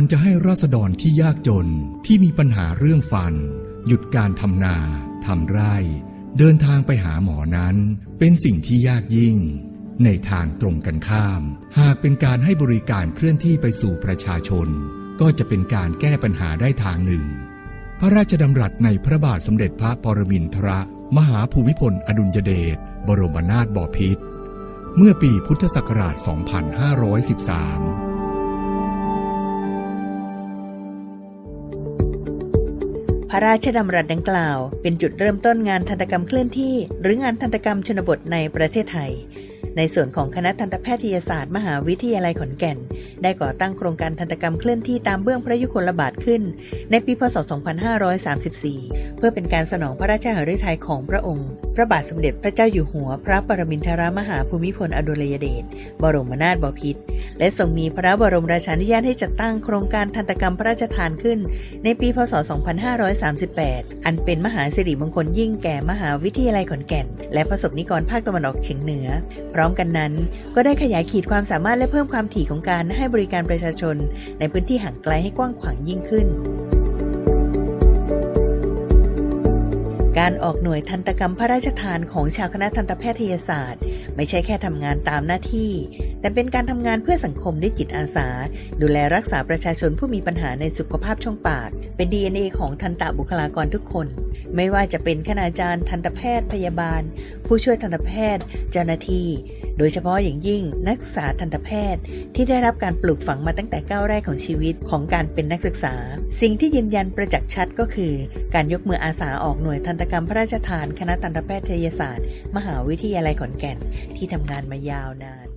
การจะให้ราษฎรที่ยากจนที่มีปัญหาเรื่องฟัน หยุดการทำนาทำไร่ เดินทางไปหาหมอนั้น เป็นสิ่งที่ยากยิ่ง ในทางตรงกันข้าม หากเป็นการให้บริการเคลื่อนที่ไปสู่ประชาชน ก็จะเป็นการแก้ปัญหาได้ทางหนึ่ง พระราชดำรัสในพระบาทสมเด็จพระปรมินทรมหาภูมิพลอดุลยเดชบรมนาถบพิตรเมื่อปีพุทธศักราช 2513 พระราชดำรัสดังกล่าว เป็นจุดเริ่มต้นงานทันตกรรมเคลื่อนที่ หรืองานทันตกรรมชนบทในประเทศไทย ในส่วนของคณะทันตแพทยศาสตร์มหาวิทยาลัยขอนแก่น ได้ก่อตั้งโครงการทันตกรรมเคลื่อนที่ตามเบื้องพระยุคลบาทขึ้น ในปีพศ 2534 เพื่อเป็นการสนองพระราชหฤทัยของพระองค์ พระบาทสมเด็จพระเจ้าอยู่หัว พระปรมินทรมหาภูมิพลอดุลยเดช บรมนาถบพิตร และทรงมีพระบรมราชานุญาตให้จัดตั้งโครงการทันตกรรมพระราชทานขึ้น ในปี พศ 2538 อันเป็นมหาสิริมงคลยิ่งแก่มหาวิทยาลัยขอนแก่น และประสบนิกรภาคตะวันออกเฉียงเหนือ พร้อมกันนั้น ก็ได้ขยายขีดความสามารถและเพิ่มความถี่ของการให้บริการประชาชน ในพื้นที่ห่างไกลให้กว้างขวางยิ่งขึ้น การออกหน่วยทันตกรรมพระราชทานของชาวคณะทันตแพทยศาสตร์ ไม่ใช่แค่ทำงานตามหน้าที่ แต่เป็นการทำงานเพื่อสังคมด้วยจิตอาสา ดูแลรักษาประชาชนผู้มีปัญหาในสุขภาพช่องปาก เป็น DNA ของทันตบุคลากรทุกคน ไม่ว่าจะเป็นคณาจารย์ ทันตแพทย์ พยาบาล ผู้ช่วยทันตแพทย์ เจ้าหน้าที่ โดยเฉพาะอย่างยิ่งนักศึกษาทันตแพทย์ ที่ได้รับการปลูกฝังมาตั้งแต่ก้าวแรกของชีวิตของการเป็นนักศึกษา สิ่งที่ยืนยันประจักษ์ชัดก็คือ การยกมืออาสาออกหน่วยทันตกรรมพระราชทาน คณะทันตแพทยศาสตร์ มหาวิทยาลัยขอนแก่น ที่ทำงานมายาวนาน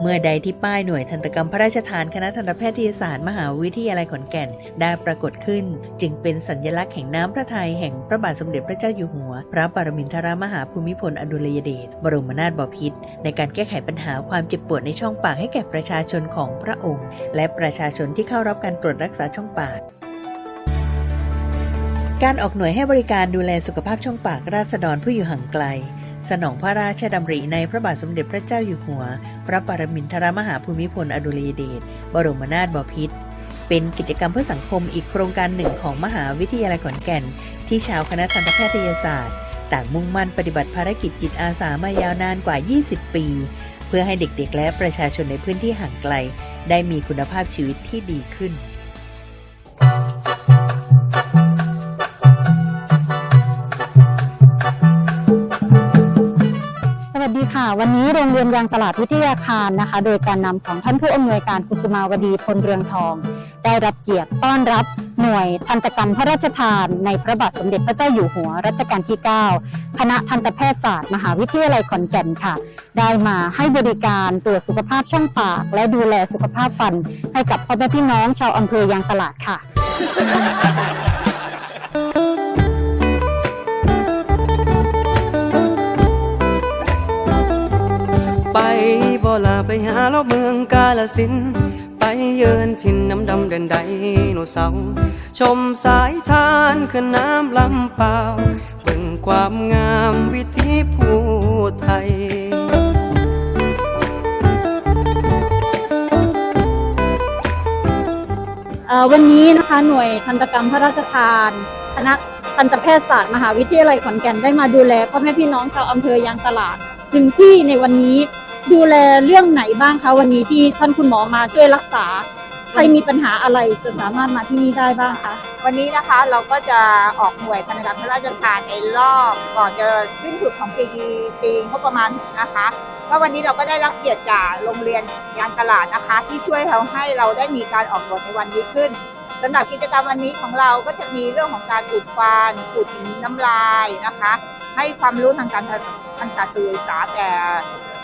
เมื่อใดที่ป้ายหน่วยทันตกรรมพระราชทานคณะทันตแพทยศาสตร์มหาวิทยาลัยขอนแก่นได้ปรากฏขึ้น จึงเป็นสัญลักษณ์แห่งน้ำพระทัยแห่งพระบาทสมเด็จพระเจ้าอยู่หัว พระปรมินทรมหาภูมิพลอดุลยเดชบรมนาถบพิตรในการแก้ไขปัญหาความเจ็บปวดในช่องปากให้แก่ประชาชนของพระองค์ และประชาชนที่เข้ารับการตรวจรักษาช่องปากการออกหน่วยให้บริการดูแลสุขภาพช่องปากราษฎรผู้อยู่ห่างไกล สนองพระราชดำริในพระบาทสมเด็จพระเจ้าอยู่หัว พระปรมินทรมหาภูมิพลอดุลยเดชบรมนาถบพิตรเป็นกิจกรรมเพื่อสังคมอีกโครงการหนึ่งของมหาวิทยาลัยขอนแก่น ที่ชาวคณะทันตแพทยศาสตร์ ต่างมุ่งมั่นปฏิบัติภารกิจจิตอาสามายาวนานกว่า 20 ปี เพื่อให้เด็กๆ และประชาชนในพื้นที่ห่างไกล ได้มีคุณภาพชีวิตที่ดีขึ้น วัสดีค่ะวันนี้โรงเรียนยางตลาดวิทยาคารนะคะ โดยการนำของท่านผู้อำนวยการกุสุมาวดีพลเรืองทอง ได้รับเกียรติต้อนรับหน่วยทันตกรรมพระราชทานในพระบาทสมเด็จพระเจ้าอยู่หัวรัชกาลที่ 9 คณะทันตแพทยศาสตร์มหาวิทยาลัยขอนแก่นค่ะ ได้มาให้บริการตรวจสุขภาพช่องปาก และดูแลสุขภาพฟันให้กับพ่อแม่พี่น้องชาวอำเภอยางตลาดค่ะ บ่ลาไปหาเราเมืองกาลสิน ไปเยือนถิ่นน้ำดำเดินไดโนเสาร์ชมสายทานขึ้นน้ำลำเปล่าเบิ่งความงามวิถีผู้ไทยวันนี้นะคะหน่วยทันตกรรมพระราชทานคณะทันตแพทยศาสตร์มหาวิทยาลัยขอนแก่นได้มาดูแลพ่อแม่พี่น้องชาวอำเภอยางตลาดถึงที่ในวันนี้ ดูแลเรื่องไหนบ้างคะวันนี้ที่ท่านคุณหมอมาช่วยรักษา ใครมีปัญหาอะไรจะสามารถมาที่นี่ได้บ้างคะ วันนี้นะคะเราก็จะออกหน่วยพันธกรรมพระราชทานในรอบก่อนจะสิ้นสุดของปีปีงบประมาณนะคะก็วันนี้เราก็ได้รับเกียรติจากโรงเรียนยางตลาดนะคะ ที่ช่วยเราให้เราได้มีการออกหน่วยในวันนี้ขึ้นสำหรับกิจกรรมวันนี้ของเราก็จะมีเรื่องของการอุดฟันอุดน้ำลายนะคะ ให้ความรู้ทางการทางการสื่อสารแต่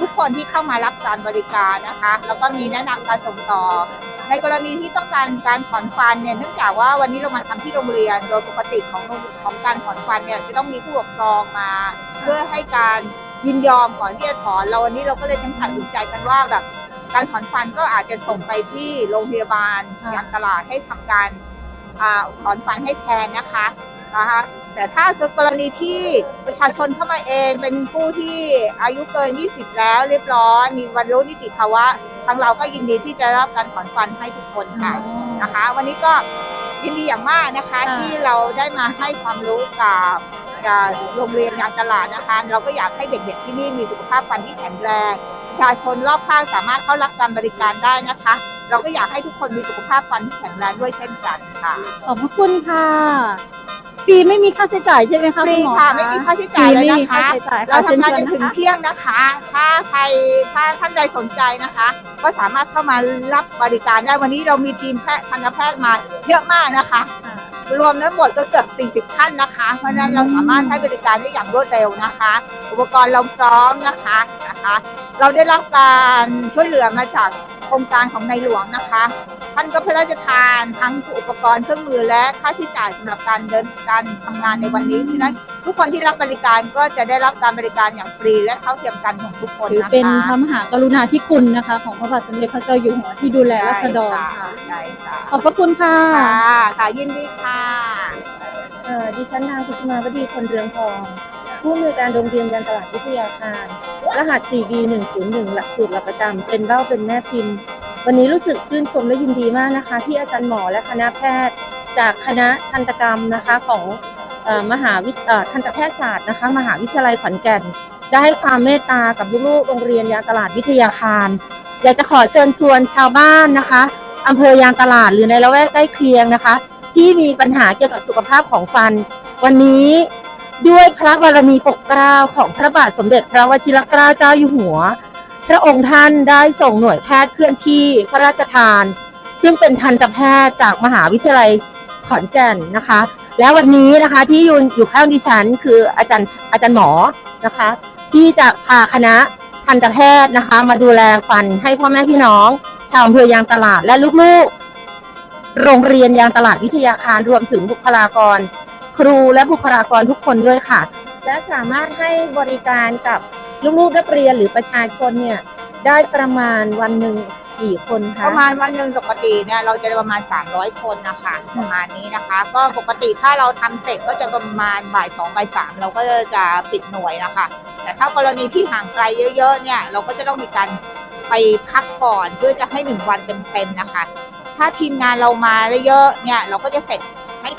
ทุกคนที่เข้ามารับการบริการนะคะ แล้วก็มีแนะนำการส่งต่อ ในกรณีที่ต้องการการถอนฟันเนี่ยเนื่องจากว่าวันนี้เรามาทำที่โรงเรียนโดยปกติของโรงของการถอนฟันเนี่ยจะต้องมีผู้ปกครองมา เพื่อให้การยินยอมก่อนที่จะถอนเราวันนี้เราก็เลยทั้งตัดสินใจกันว่าแบบการถอนฟันก็อาจจะส่งไปที่โรงพยาบาลค่ะยางตลาดให้ทำการอถอนฟันให้แทนนะคะ นะคะแต่ถ้ากรณีที่ประชาชนเข้ามาเองเป็นผู้ที่อายุเกิน 20 แล้วเรียบร้อยมีบรรลุนิติภาวะทางเราก็ยินดีที่จะรับการถอนฟันให้ทุกคนค่ะนะคะ วันนี้ก็ยินดีอย่างมากนะคะค่ะที่เราได้มาให้ความรู้กับกับโรงเรียนยางตลาดนะคะ เราก็อยากให้เด็กๆที่นี่มีสุขภาพฟันที่แข็งแรงประชาชนรอบข้างสามารถเข้ารับการบริการได้นะคะ เราก็อยากให้ทุกคนมีสุขภาพฟันที่แข็งแรงด้วยเช่นกันค่ะ ขอบพระคุณค่ะ ฟรีไม่มีค่าใช้จ่ายใช่ไหมคะฟรีณหมอค่ะไม่มีค่าใช้จ่ายเลยฟรีไม่นะมีค่าคะใช้จ่ายเราค่ะทำงานจเชินญชถึวนงนะคะเที่ยงนะคะ ถ้าใครถ้าท่านใดสนใจนะคะ ก็สามารถเข้ามารับบริการได้วันนี้เรามีทีมแพทย์ทันตแพทย์มาเยอะมากนะคะ รวมทั้งหมดก็เกือบ40ท่านนะคะ เพราะฉะนั้นเราสามารถให้บริการได้อย่างรวดเร็วนะคะ อุปกรณ์เราพร้อมนะคะนะคะ เราได้รับการช่วยเหลือมาจาก โครงการของในหลวงนะคะ ท่านก็พระราชทานทั้งอุปกรณ์เครื่องมือและค่าใช้จ่ายสำหรับการเดินการทำงานในวันนี้เพราะฉะนั้นทุกคนที่รับบริการก็จะได้รับการบริการอย่างฟรีและเท่าเทียมกันของทุกคนถือนะคะเป็นพระมหากรุณาธิคุณนะคะ ของพระบาทสมเด็จพระเจ้าอยู่หัวที่ดูแลราษฎรค่ะใช่ค่ะขอบพระคุณค่ะค่ะค่ะยินดีค่ะเอ่อดิฉันนางกุสุมาวดีคนเรืองทอง ผู้อำนวยการโรงเรียนยันตลาดวิทยาคาร รหัส 4B101 หลักสูตรหลักประจำเป็นเบ้าเป็นแม่พิมพ์ วันนี้รู้สึกชื่นชมและยินดีมากนะคะ ที่อาจารย์หมอและคณะแพทย์ จากคณะทันตกรรมนะคะของอมหาวิทันตแพทยศาสตร์นะคะ มหาวิทยาลัยขอนแก่น ได้ให้ความเมตตากับลูกๆโรงเรียนยางตลาดวิทยาคาร อยากจะขอเชิญชวนชาวบ้านนะคะอำเภอยางตลาดหรือในละแวกใกล้เคียงนะคะ ที่มีปัญหาเกี่ยวกับสุขภาพของฟัน วันนี้ ด้วยพระบารมีปกเกล้าของพระบาทสมเด็จพระวชิรเกล้าเจ้าอยู่หัว พระองค์ท่านได้ส่งหน่วยแพทย์เคลื่อนที่พระราชทาน ซึ่งเป็นทันตแพทย์จากมหาวิทยาลัยขอนแก่นนะคะ และวันนี้นะคะที่ยู่อยู่ข้างดิฉัน คืออาจารย์อาจารย์หมอนะคะ ที่จะพาคณะทันตแพทย์นะคะ มาดูแลฟันให้พ่อแม่พี่น้อง ชาวอำเภอยางตลาดและลูกๆ โรงเรียนยางตลาดวิทยาคารรวมถึงบุคลากร ครูและบุคลากรทุกคนด้วยค่ะ และสามารถให้บริการกับลูกๆนักเรียนหรือประชาชนเนี่ยได้ประมาณวันหนึ่งกี่คนคะประมาณวันหนึ่งปกติเนี่ยเราจะประมาณ 300 คนนะคะประมาณนี้นะคะ ก็ปกติถ้าเราทำเสร็จก็จะประมาณบ่ายสองบ่ายสามเราก็จะปิดหน่วยนะคะ แต่ถ้ากรณีที่ห่างไกลเยอะๆเนี่ยเราก็จะต้องมีการไปพักก่อนเพื่อจะให้หนึ่งวันเต็มๆนะคะ ถ้าทีมงานเรามาเยอะๆเนี่ยเราก็จะเสร็จ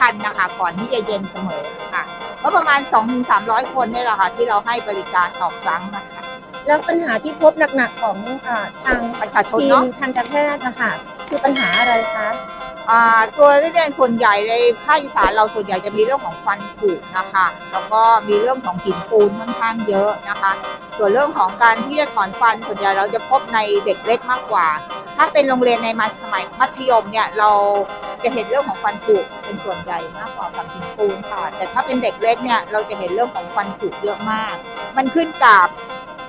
ให้ทันนะคะ ก่อนที่จะเย็นเสมอค่ะ ก็ประมาณ 2-300 คนเนี่ยแหละค่ะ ที่เราให้บริการต่อครั้งนะคะ แล้วปัญหาที่พบหนักๆของอาทางประชาชนทีมเนาะทันตแพทย์นะคะคือปัญหาอะไรคะ อ่าตัวนักเรียนส่วนใหญ่ในภาคอีสานเราส่วนใหญ่จะมีเรื่องของฟันผุนะคะ แล้วก็มีเรื่องของหินปูนค่อนข้างเยอะนะคะ ส่วนเรื่องของการที่จะถอนฟันส่วนใหญ่เราจะพบในเด็กเล็กมากกว่า ถ้าเป็นโรงเรียนในมัธสมัยมัธยมเนี่ยเรา จะเห็นเรื่องของฟันผุเป็นส่วนใหญ่มากกว่าฝังหินปูนค่ะ แต่ถ้าเป็นเด็กเล็กเนี่ยเราจะเห็นเรื่องของฟันผุเยอะมาก มันขึ้นกับ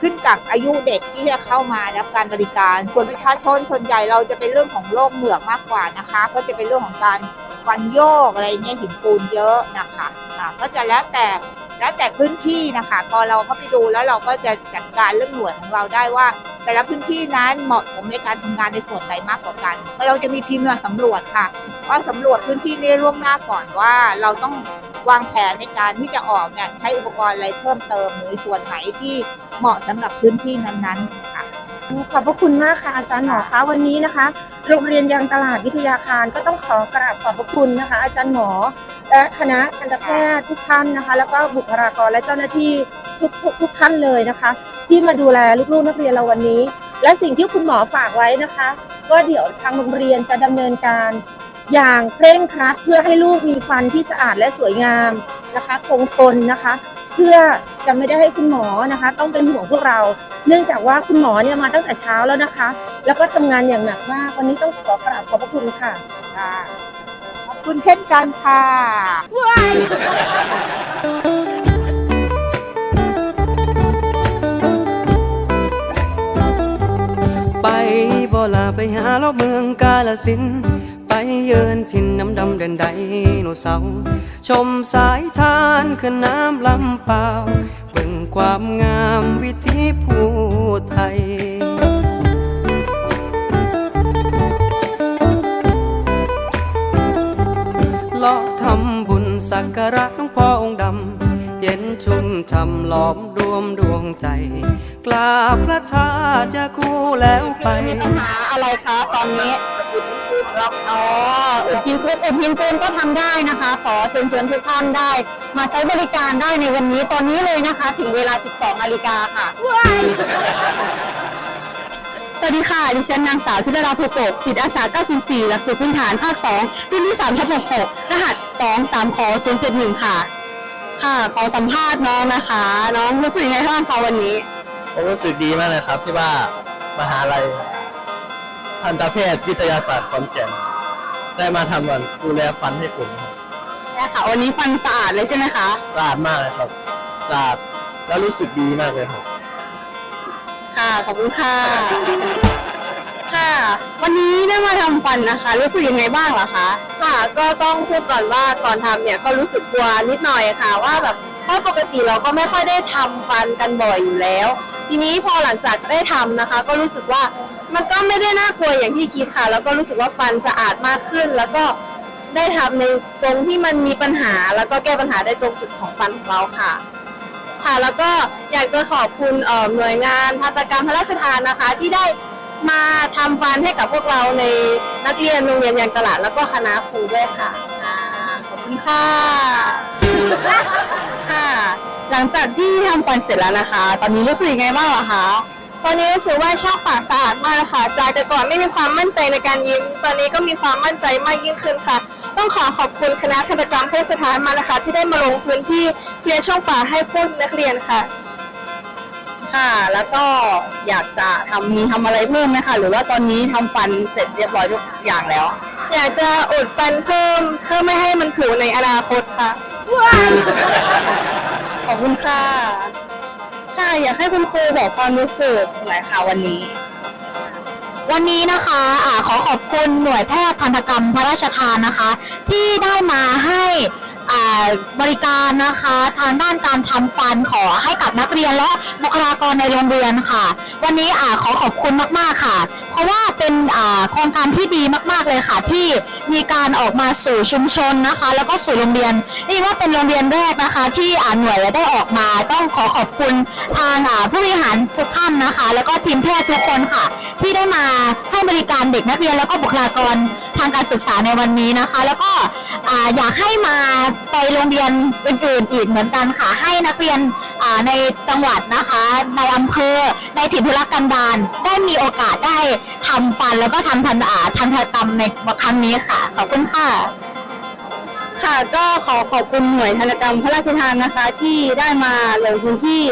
ขึ้นกับอายุเด็กที่จะเข้ามารับการบริการ ส่วนประชาชนส่วนใหญ่เราจะเป็นเรื่องของโรคเหมือกมากกว่านะคะ ก็จะเป็นเรื่องของการฟันโยกอะไรเงี้ยหินปูนเยอะนะคะก็จะแล้วแต่ แล้วแต่พื้นที่นะคะ พอเราเข้าไปดูแล้วเราก็จะจัดการเรื่องหน่วยของเราได้ว่า แต่ละพื้นที่นั้นเหมาะสมในการทำงานในส่วนใดมากกว่ากันเราจะมีทีมมาสำรวจค่ะ ว่าสำรวจพื้นที่นี้ล่วงหน้าก่อนว่าเราต้องวางแผนในการที่จะออกเนี่ยใช้อุปกรณ์อะไรเพิ่มเติมหรือส่วนไหนที่เหมาะสำหรับพื้นที่นั้นๆค่ะ ขอบพระคุณมากค่ะอาจารย์หมอคะวันนี้นะคะ โรงเรียนยางตลาดวิทยาคารก็ต้องขอกราบขอบพระคุณนะคะ อาจารย์หมอและคณะทันตแพทย์ทุกท่านนะคะ แล้วก็บุคลากรและเจ้าหน้าที่ทุกทุกทุกท่านเลยนะคะ ที่มาดูแลลูกๆนักเรียนเราวันนี้ และสิ่งที่คุณหมอฝากไว้นะคะก็เดี๋ยวทางโรงเรียนจะดำเนินการอย่างเคร่งครัดเพื่อให้ลูกมีฟันที่สะอาดและสวยงามนะคะคงทนนะคะ เพื่อจะไม่ได้ให้คุณหมอนะคะ ต้องเป็นห่วงพวกเรา เนื่องจากว่าคุณหมอเนี่ยมาตั้งแต่เช้าแล้วนะคะ แล้วก็ทำงานอย่างหนักมากวันนี้ต้องขอกราบขอบพระคุณค่ะค่ะขอบคุณเช่นกันค่ะไปบ่ลาไปหาเลาะเมืองกาลสินธุ์ไปเยืนถิ่นน้ำดำเดินไดโนเสาร์ชมสายทานขึ้นน้ำลำเปล่าเบิ่งความงามวิถีผู้ไทยเลาะทำบุญสักการะหลวงพ่อองค์ดำเย็นชุ่มช่ำหลอมรวมดวงใจกราบพระธาตุจะคู่แล้วไปปัญหาอะไรคะตอนนี้ อ๋ออุดพินพุดอุดพินปูนก็ทำได้นะคะ ขอเชิญชวนทุกท่านได้ มาใช้บริการได้ในวันนี้ตอนนี้เลยนะคะ ถึงเวลา 12นาฬิกาค่ะ สวัสดีค่ะ ดิฉันนางสาวชุดาภูโปกจิตอาสา 94 หลักสูตรพื้นฐานภาค 2 รุ่นที่3ทับ66รหัส 2 3ขอ071 ค่ะ ค่ะ ขอสัมภาษณ์น้องนะคะ น้องรู้สึกยังไงบ้างคะวันนี้ ผมรู้สึกดีมากเลยครับที่ว่ามหาลัย ทันตแพทย์วิทยาศาสตร์ขอนแก่นได้มาทำวันดูแลฟันให้ผมครับใช่ค่ะ วันนี้ฟันสะอาดเลยใช่ไหมคะ สะอาดมากเลยครับสะอาดแล้วรู้สึกดีมากเลยครับ ค่ะ ขอบคุณค่ะ ค่ะ วันนี้ได้มาทำฟันนะคะ รู้สึกยังไงบ้างเหรอคะ ค่ะก็ต้องพูดก่อนว่าก่อนทำเนี่ยก็รู้สึกกลัวนิดหน่อยค่ะ ว่าแบบเพราะปกติเราก็ไม่ค่อยได้ทำฟันกันบ่อยอยู่แล้ว ทีนี้พอหลังจากได้ทำนะคะ ก็รู้สึกว่า มันก็ไม่ได้น่ากลัวอย่างที่คิดค่ะ แล้วก็รู้สึกว่าฟันสะอาดมากขึ้น แล้วก็ได้ทำในตรงที่มันมีปัญหา แล้วก็แก้ปัญหาได้ตรงจุดของฟันของเราค่ะ ค่ะแล้วก็อยากจะขอบคุณเอ่อหน่วยงานทันตกรรมพระราชทานนะคะ ที่ได้มาทำฟันให้กับพวกเราในนักเรียนโรงเรียนยางตลาดแล้วก็คณะครูด้วยค่ะอ่าขอบคุณค่ะค่ะ หลังจากที่ทำฟันเสร็จแล้วนะคะ ตอนนี้รู้สึกยังไงบ้างเหรอคะ ตอนนี้รู้สึกว่าช่องปากสะอาดมากค่ะ จากแต่ก่อนไม่มีความมั่นใจในการยิ้ม ตอนนี้ก็มีความมั่นใจมากยิ่งขึ้นค่ะ ต้องขอขอบคุณคณะทันตกรรมเพศสถานมานะคะ ที่ได้มาลงพื้นที่เคลียร์ช่องปากให้พวกนักเรียนค่ะ ค่ะ แล้วก็อยากจะทำมีทำอะไรเพิ่มไหมคะหรือว่าตอนนี้ทำฟันเสร็จเรียบร้อยทุกอย่างแล้ว อยากจะอุดฟันเพิ่มเพื่อไม่ให้มันผุในอนาคตค่ะ ขอบคุณค่ะ ค่ะอยากให้คุณครูบอกความรู้สึกหน่อยค่ะวันนี้ วันนี้นะคะอาขอขอบคุณหน่วยแพทย์พันธกรรมพระราชทานนะคะ ที่ได้มาให้อ่าบริการนะคะทางด้านการทำฟันขอให้กับนักเรียนและบุคลากรในโรงเรียนค่ะ วันนี้อาขอขอบคุณมากๆค่ะ ราะว่าเป็นโครงการที่ดีมากๆเลยค่ะ ที่มีการออกมาสู่ชุมชนนะคะ แล้วก็สู่โรงเรียนนี่ว่าเป็นโรงเรียนแรกนะคะ ที่อ่าหน่วยได้ออกมาต้องขอขอบคุณทางผู้บริหารทุกท่านนะคะ แล้วก็ทีมแพทย์ทุกคนค่ะ ที่ได้มาให้บริการเด็กนักเรียนแล้วก็บุคลากรทางการศึกษาในวันนี้นะคะ แล้วก็อยากให้มาไปโรงเรียนอื่นๆอีกเหมือนกันค่ะ ให้นักเรียนในจังหวัดนะคะ ในอำเภอในถิ่นทุรกันดารได้มีโอกาสได้ ทำฟันแล้วก็ทำทันอาทันตกรรมในครั้งนี้ค่ะ ขอบคุณค่ะ ค่ะก็ขอขอบคุณหน่วยทันตกรรมพระราชทานนะคะ ที่ได้มาลงพื้นที่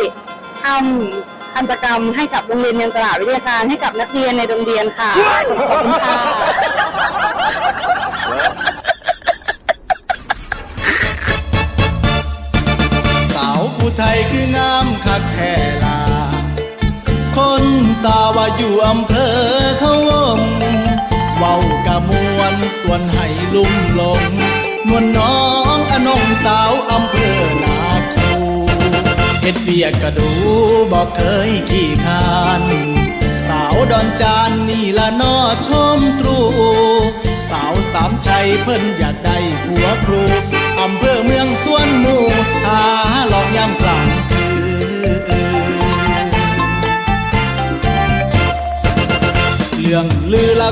ทำทันตกรรมให้กับโรงเรียนเมืองตลาดวิทยาการให้กับนักเรียนในโรงเรียนค่ะขอบคุณค่ะสาวผู้ไทยคืองามคักแท่ลา คนสาวาอยู่อำเภอเขาวงเว้ากะมวนส่วนให้ลุ่มลง นวลน้องอนงสาวอำเภอนาคูเฮ็ดเบียกกระดูบอกเคยขี้คานสาวดอนจานนี่ละนอชมตรู สาวสามชัยเพิ่นอยากได้ผัวครูอำเภอเมืองสวนมู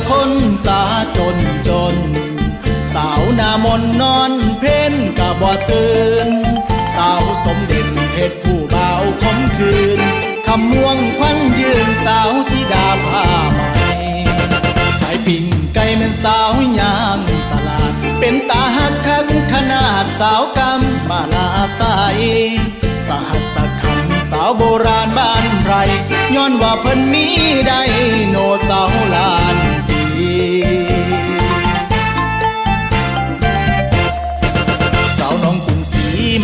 คนสาจนจน สาวนามนนอนเพ่นกะบ่ตื่น สาวสมเด็จเพชรผู้บ่าวคมคืนคำม่วงควันยืนสาวธิดาผ้าไหมขายปิ่งไก่แม่นสาวยางตลาด เป็นตาหักคักขนาดสาวกำมาลาใสสหัสคำสาวโบราณบ้านไรย้อนว่าเพิ่นมีไดโนสาร์ลาน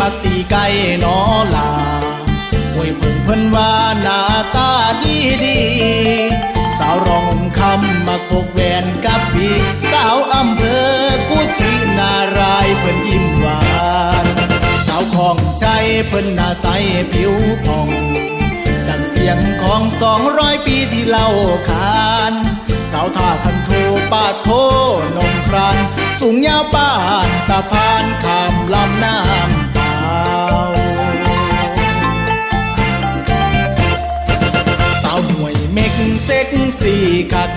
มักตีไก่นอลาหวยเพิ่งเพิ่นว่าหน้าตาดีดี สาวรองคำมาโกกแวนกับพี่สาวอำเภอกุชินารายเพิ่นยิ้มหวาน สาวของใจเพิ่นหน้าใสผิวผ่องดังเสียงของสองร้อยปีที่เล่าขานสาวท่าคันโทปาโทนมครานสูงยาวป่านสะพานข้ามลำน้ำ เซ็กซี่กัก